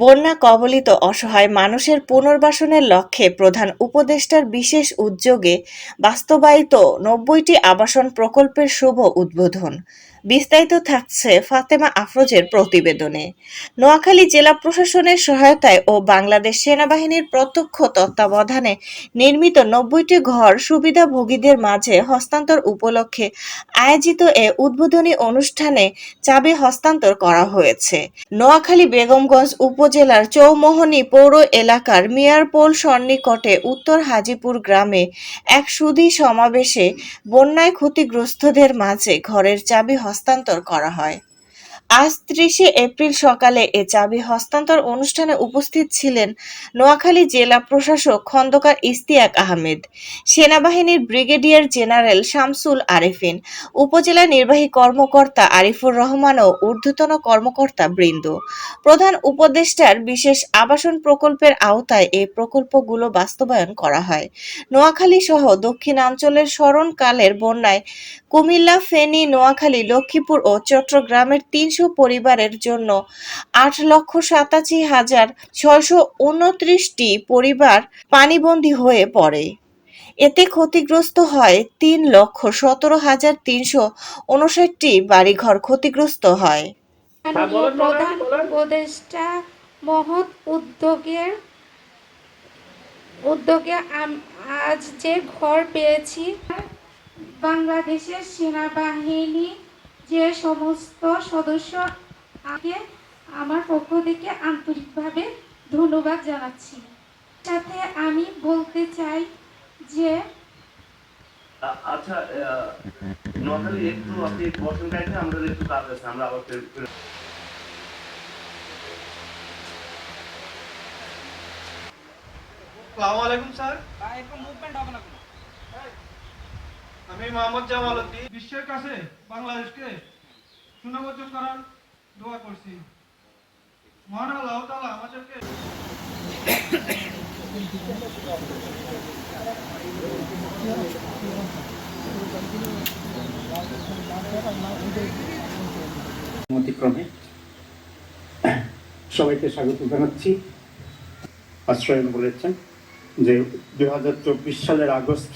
বন্যা কবলিত অসহায় মানুষের পুনর্বাসনের লক্ষ্যে প্রধান উপদেষ্টার বিশেষ উদ্যোগে বাস্তবায়িত নব্বইটি আবাসন প্রকল্পের শুভ উদ্বোধন। বিস্তারিত থাকছে ফাতেমা আফরোজের প্রতিবেদনে। নোয়াখালী জেলা প্রশাসনের সহায়তায় ও বাংলাদেশ সেনাবাহিনীর প্রত্যক্ষ তত্ত্বাবধানে নির্মিত নব্বইটি ঘর সুবিধাভোগীদের মাঝে হস্তান্তর উপলক্ষে আয়োজিত এ উদ্বোধনী অনুষ্ঠানে চাবি হস্তান্তর করা হয়েছে। নোয়াখালী বেগমগঞ্জ উপজেলার চৌমোহনী পৌর এলাকার মিয়ারপোল সন্নিকটে উত্তর হাজিপুর গ্রামে এক সুদী সমাবেশে বন্যায় ক্ষতিগ্রস্তদের মাঝে ঘরের চাবি হস্তান্তর করা হয়। আজ ত্রিশে এপ্রিল সকালে এ চাবি হস্তান্তর অনুষ্ঠানে উপস্থিত ছিলেন নোয়াখালী জেলা প্রশাসক খন্দকার ইস্তিয়াক আহমেদ, সেনাবাহিনীর ব্রিগেডিয়ার জেনারেল শামসুল আরেফিন, উপজেলা নির্বাহী কর্মকর্তা আরিফুর রহমান ও ঊর্ধ্বতন কর্মকর্তা বৃন্দ। প্রধান উপদেষ্টার বিশেষ আবাসন প্রকল্পের আওতায় এই প্রকল্পগুলো বাস্তবায়ন করা হয়। নোয়াখালী সহ দক্ষিণাঞ্চলের স্মরণকালের বন্যায় কুমিল্লা, ফেনী, নোয়াখালী, লক্ষ্মীপুর ও চট্টগ্রামের তিনশো পরিবারের জন্য আট লক্ষ সাতাশি হাজার ছয়শো উনত্রিশটি পরিবার পানিবন্দী হয়ে পড়ে। এতে ক্ষতিগ্রস্ত হয় তিন লক্ষ সতেরো হাজার তিনশো উনষাটটি বাড়িঘর ক্ষতিগ্রস্ত হয়। বলেন, প্রধান উপদেষ্টা মহৎ উদ্যোগের উদ্যোগে আজ যে ঘর পেয়েছি বাংলাদেশের সেনাবাহিনী যে সমস্ত সদস্য আগে আমার পক্ষ থেকে আন্তরিকভাবে ধন্যবাদ জানাচ্ছি। সাথে আমি বলতে চাই যে আচ্ছা আহ, নোয়াখালী একটু আপনি বসেন গাইতে আমাদের একটু কাজ আছে আমরা আবার ফের- ফের- আসসালামু আলাইকুম স্যার। আমি মোহাম্মদ জামাল উদ্দিন। বিশ্বের কাছে বাংলাদেশকে সুনামোজ্জল করার দোয়া করছি। মহান আল্লাহ তাআলা আমাদেরকে সবাইকে স্বাগত জানাচ্ছি। আশ্রয়ন বলেছেন যে দু হাজার চব্বিশ সালের আগস্ট